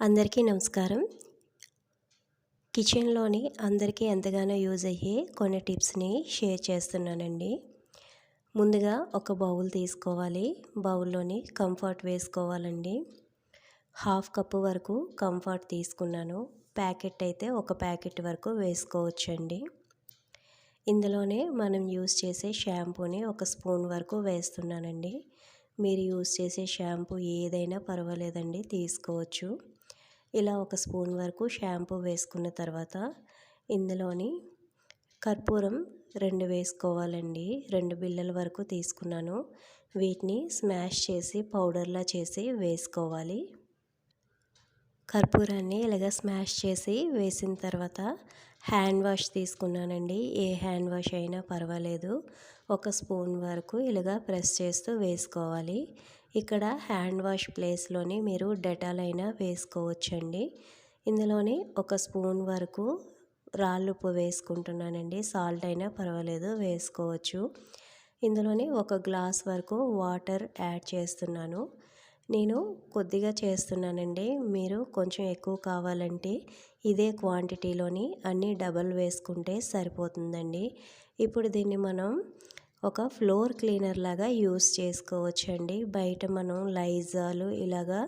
అందరికీ నమస్కారం. కిచెన్లోని అందరికీ ఎంతగానో యూజ్ అయ్యే కొన్ని టిప్స్ని షేర్ చేస్తున్నానండి. ముందుగా ఒక బౌల్ తీసుకోవాలి. బౌల్లోని కంఫర్ట్ వేసుకోవాలండి. హాఫ్ కప్పు వరకు కంఫర్ట్ తీసుకున్నాను. ప్యాకెట్ అయితే ఒక ప్యాకెట్ వరకు వేసుకోవచ్చండి. ఇందులోనే మనం యూజ్ చేసే షాంపూని ఒక స్పూన్ వరకు వేస్తున్నానండి. మీరు యూజ్ చేసే షాంపూ ఏదైనా పర్వాలేదండి తీసుకోవచ్చు. ఇలా ఒక స్పూన్ వరకు షాంపూ వేసుకున్న తర్వాత ఇందులోని కర్పూరం రెండు వేసుకోవాలండి. రెండు బిళ్ళల వరకు తీసుకున్నాను. వీటిని స్మాష్ చేసి పౌడర్లా చేసి వేసుకోవాలి. కర్పూరాన్ని ఇలాగ స్మాష్ చేసి వేసిన తర్వాత హ్యాండ్ వాష్ తీసుకున్నానండి. ఏ హ్యాండ్ వాష్ అయినా పర్వాలేదు. ఒక స్పూన్ వరకు ఇలాగ ప్రెస్ చేస్తూ వేసుకోవాలి. ఇక్కడ హ్యాండ్ వాష్ ప్లేస్లోని మీరు డెటాల్ అయినా వేసుకోవచ్చండి. ఇందులోని ఒక స్పూన్ వరకు రాళ్ళుప్పు వేసుకుంటున్నానండి. సాల్ట్ అయినా పర్వాలేదు వేసుకోవచ్చు. ఇందులోని ఒక గ్లాస్ వరకు వాటర్ యాడ్ చేస్తున్నాను. నేను కొద్దిగా చేస్తున్నానండి. మీరు కొంచెం ఎక్కువ కావాలంటే ఇదే క్వాంటిటీలోని అన్నీ డబల్ వేసుకుంటే సరిపోతుందండి. ఇప్పుడు దీన్ని మనం ఒక ఫ్లోర్ క్లీనర్ లాగా యూస్ చేసుకోవచ్చండి. బయట మనం లైజాలు ఇలాగా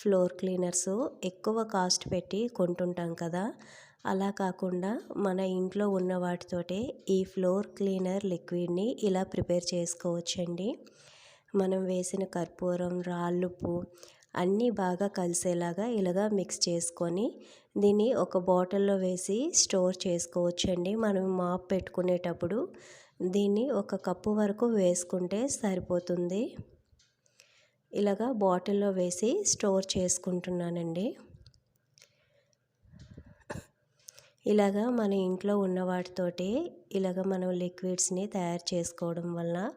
ఫ్లోర్ క్లీనర్స్ ఎక్కువ కాస్ట్ పెట్టి కొంటుంటాం కదా. అలా కాకుండా మన ఇంట్లో ఉన్న వాటితోటే ఈ ఫ్లోర్ క్లీనర్ లిక్విడ్ని ఇలా ప్రిపేర్ చేసుకోవచ్చండి. మనం వేసిన కర్పూరం రాళ్ళుప్పు అన్నీ బాగా కలిసేలాగా ఇలాగా మిక్స్ చేసుకొని దీన్ని ఒక బాటిల్లో వేసి స్టోర్ చేసుకోవచ్చండి. మనం మాప్ పెట్టుకునేటప్పుడు దీన్ని ఒక కప్పు వరకు వేసుకుంటే సరిపోతుంది. ఇలాగా బాటిల్లో వేసి స్టోర్ చేసుకుంటున్నానండి. ఇలాగా మన ఇంట్లో ఉన్న వాటితోటి ఇలాగ మనం లిక్విడ్స్ని తయారు చేసుకోవడం వల్ల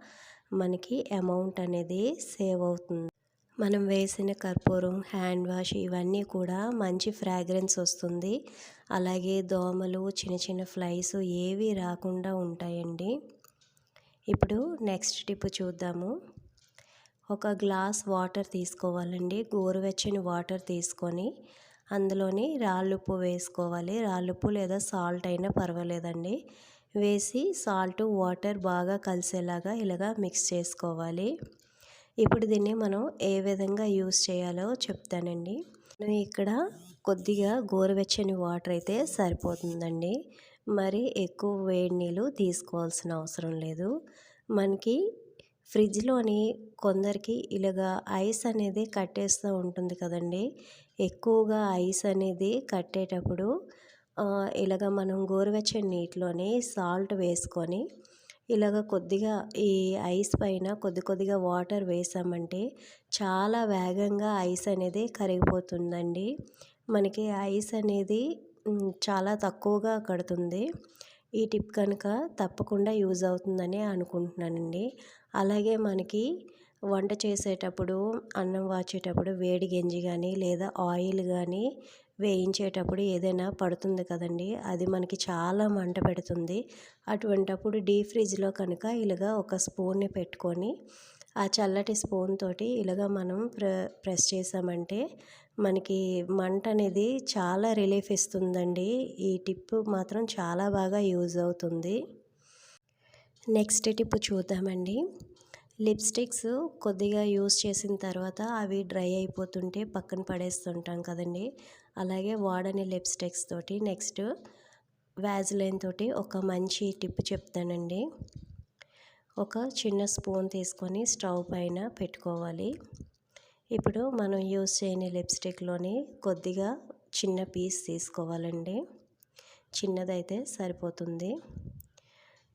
మనకి అమౌంట్ అనేది సేవ్ అవుతుంది. మనం వేసిన కర్పూరం హ్యాండ్ వాష్ ఇవన్నీ కూడా మంచి ఫ్రాగ్రెన్స్ వస్తుంది. అలాగే దోమలు చిన్న చిన్న ఫ్లైస్ ఏవి రాకుండా ఉంటాయండి. ఇప్పుడు నెక్స్ట్ టిప్ చూద్దాము. ఒక గ్లాస్ వాటర్ తీసుకోవాలండి. గోరువెచ్చని వాటర్ తీసుకొని అందులోని రాళ్ళుప్పు వేసుకోవాలి. రాళ్ళుప్పు లేదా సాల్ట్ అయినా పర్వాలేదండి. వేసి సాల్ట్ వాటర్ బాగా కలిసేలాగా ఇలాగా మిక్స్ చేసుకోవాలి. ఇప్పుడు దీన్ని మనం ఏ విధంగా యూస్ చేయాలో చెప్తానండి. మనం ఇక్కడ కొద్దిగా గోరువెచ్చని వాటర్ అయితే సరిపోతుందండి. మరి ఎక్కువ వేడి నీళ్ళు తీసుకోవాల్సిన అవసరం లేదు. మనకి ఫ్రిడ్జ్లోని కొందరికి ఇలాగా ఐస్ అనేది కట్టేస్తూ ఉంటుంది కదండి. ఎక్కువగా ఐస్ అనేది కట్టేటప్పుడు ఇలాగ మనం గోరువెచ్చని నీటిలోని సాల్ట్ వేసుకొని ఇలాగ కొద్దిగా ఈ ఐస్ పైన కొద్ది కొద్దిగా వాటర్ వేసామంటే చాలా వేగంగా ఐస్ అనేది కరిగిపోతుందండి. మనకి ఐస్ అనేది చాలా తక్కువగా కడుతుంది. ఈ టిప్ కనుక తప్పకుండా యూజ్ అవుతుందని అనుకుంటున్నానండి. అలాగే మనకి వంట చేసేటప్పుడు అన్నం వాచేటప్పుడు వేడి గంజి కానీ లేదా ఆయిల్ కానీ వేయించేటప్పుడు ఏదైనా పడుతుంది కదండి అది మనకి చాలా మంట పెడుతుంది. అటువంటప్పుడు డీప్ ఫ్రిడ్జ్లో కనుక ఇలాగా ఒక స్పూన్ని పెట్టుకొని ఆ చల్లటి స్పూన్ తోటి ఇలాగ మనం ప్ర ప్రెస్ చేసామంటే మనకి మంట అనేది చాలా రిలీఫ్ ఇస్తుందండి. ఈ టిప్ మాత్రం చాలా బాగా యూజ్ అవుతుంది. నెక్స్ట్ టిప్ చూద్దామండి. లిప్స్టిక్స్ కొద్దిగా యూస్ చేసిన తర్వాత అవి డ్రై అయిపోతుంటే పక్కన పడేస్తుంటాం కదండి అలాగే వాడని లిప్స్టిక్స్ తోటి నెక్స్ట్ వ్యాజ్లైన్ తోటి ఒక మంచి టిప్ చెప్తానండి. ఒక చిన్న స్పూన్ తీసుకొని స్టవ్ పైన పెట్టుకోవాలి. ఇప్పుడు మనం యూస్ చేయని లిప్స్టిక్లోని కొద్దిగా చిన్న పీస్ తీసుకోవాలండి. చిన్నదైతే సరిపోతుంది.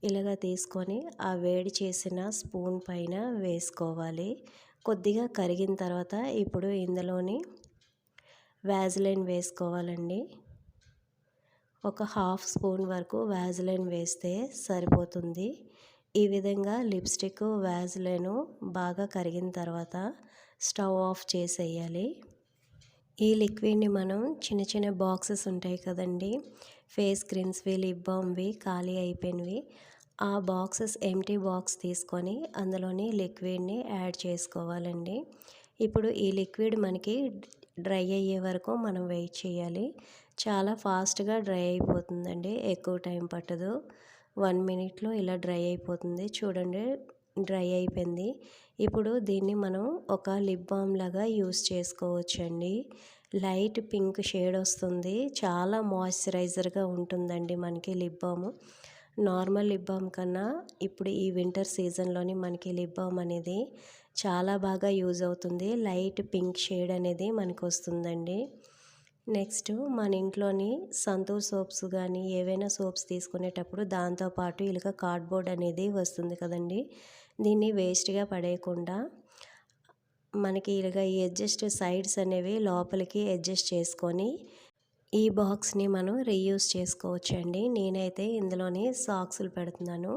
ఇలాగ తీసుకొని ఆ వేడి చేసిన స్పూన్ పైన వేసుకోవాలి. కొద్దిగా కరిగిన తర్వాత ఇప్పుడు ఇందులోని వ్యాజ్లైన్ వేసుకోవాలండి. ఒక హాఫ్ స్పూన్ వరకు వ్యాజ్లైన్ వేస్తే సరిపోతుంది. ఈ విధంగా లిప్స్టిక్ వ్యాజ్లైన్ బాగా కరిగిన తర్వాత స్టవ్ ఆఫ్ చేసేయాలి. ఈ లిక్విడ్ని మనం చిన్న చిన్న బాక్సెస్ ఉంటాయి కదండి ఫేస్ క్రీమ్స్వి లిప్ బామ్వి ఖాళీ అయిపోయినవి ఆ బాక్సెస్ ఎంటీ బాక్స్ తీసుకొని అందులోని లిక్విడ్ని యాడ్ చేసుకోవాలండి. ఇప్పుడు ఈ లిక్విడ్ మనకి డ్రై అయ్యే వరకు మనం వెయిట్ చేయాలి. చాలా ఫాస్ట్గా డ్రై అయిపోతుందండి. ఎక్కువ టైం పట్టదు. వన్ మినిట్లో ఇలా డ్రై అయిపోతుంది. చూడండి డ్రై అయిపోయింది. ఇప్పుడు దీన్ని మనం ఒక లిప్ బామ్ లాగా యూస్ చేసుకోవచ్చండి. లైట్ పింక్ షేడ్ వస్తుంది. చాలా మాయిశ్చరైజర్గా ఉంటుందండి మనకి lip balm. Normal lip balm కన్నా ఇప్పుడు ఈ వింటర్ సీజన్లోని మనకి లిప్ బామ్ అనేది చాలా బాగా యూజ్ అవుతుంది. లైట్ పింక్ షేడ్ అనేది మనకు వస్తుందండి నెక్స్ట్ మన ఇంట్లోని సంతూర్ సోప్స్ కానీ ఏవైనా సోప్స్ తీసుకునేటప్పుడు దాంతోపాటు ఇలాగ కార్డ్బోర్డ్ అనేది వస్తుంది కదండి. దీన్ని వేస్ట్గా పడేయకుండా మనకి ఇలాగ ఈ అడ్జస్ట్ సైడ్స్ అనేవి లోపలికి అడ్జస్ట్ చేసుకొని ఈ బాక్స్ని మనం రీయూస్ చేసుకోవచ్చండి. నేనైతే ఇందులోని సాక్సులు పెడుతున్నాను.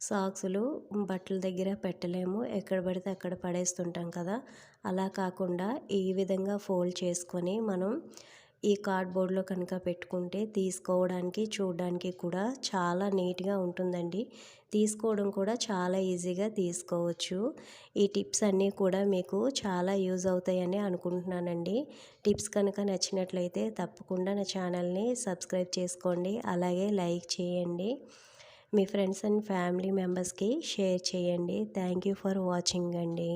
సాక్సులు బట్టల దగ్గర పెట్టలేము. ఎక్కడ పడితే అక్కడ పడేస్తుంటాం కదా. అలా కాకుండా ఈ విధంగా ఫోల్డ్ చేసుకొని మనం ఈ కార్డ్బోర్డ్లో కనుక పెట్టుకుంటే తీసుకోవడానికి చూడడానికి కూడా చాలా నీట్గా ఉంటుందండి. తీసుకోవడం కూడా చాలా ఈజీగా తీసుకోవచ్చు. ఈ టిప్స్ అన్నీ కూడా మీకు చాలా యూజ్ అవుతాయని అనుకుంటున్నానండి. టిప్స్ కనుక నచ్చినట్లయితే తప్పకుండా నా ఛానల్ని సబ్స్క్రైబ్ చేసుకోండి. అలాగే లైక్ చేయండి. మీ ఫ్రెండ్స్ అండ్ ఫ్యామిలీ మెంబర్స్కి షేర్ చేయండి. థ్యాంక్ యూ ఫర్ వాచింగ్ అండి.